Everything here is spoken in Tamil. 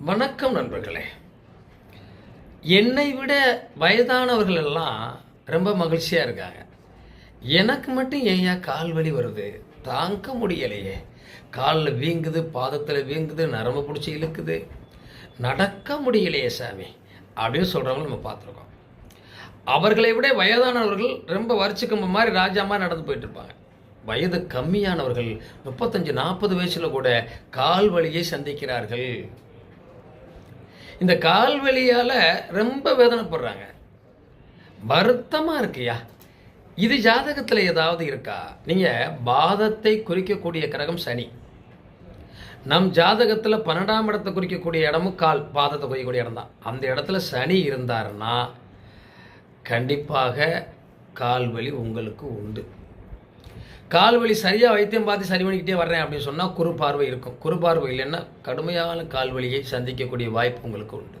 வணக்கம் நண்பர்களே. என்னை விட வயதானவர்கள் எல்லாம் ரொம்ப மகிழ்ச்சியாக இருக்காங்க. எனக்கு மட்டும் ஏன்யா கால் வலி வருது? தாங்க முடியலையே. காலில் வீங்குது பாதத்தில் வீங்குது நரம்பு பிடிச்சி இழுக்குது. நடக்க முடியலையே சாமி. அப்படின்னு சொல்கிறவங்க நம்ம பார்த்துருக்கோம். அவர்களை விட வயதானவர்கள் ரொம்ப வரிச்சுக்கம்ப மாதிரி ராஜா மாதிரி நடந்து போயிட்டு இருப்பாங்க. வயது கம்மியானவர்கள் முப்பத்தஞ்சு நாற்பது வயசில் கூட கால் வலியை சந்திக்கிறார்கள். இந்த கால் வலியால் ரொம்ப வேதனைப்படுறாங்க. வருத்தமாக இருக்குயா? இது ஜாதகத்தில் ஏதாவது இருக்கா? நீங்கள் பாதத்தை குறிக்கக்கூடிய கிரகம் சனி. நம் ஜாதகத்தில் பன்னெண்டாம் இடத்தை குறிக்கக்கூடிய இடமும் கால் பாதத்தை குறிக்கக்கூடிய இடம் தான். அந்த இடத்துல சனி இருந்தாருன்னா கண்டிப்பாக கால் வலி உங்களுக்கு உண்டு. கால் வலி சரியாக வைத்தியம் பார்த்து சரி பண்ணிக்கிட்டே வர்றேன் அப்படின்னு சொன்னால் குறுபார்வை இருக்கும். குறுபார்வை இல்லைன்னா கடுமையான கால் வலியை சந்திக்கக்கூடிய வாய்ப்பு உங்களுக்கு உண்டு.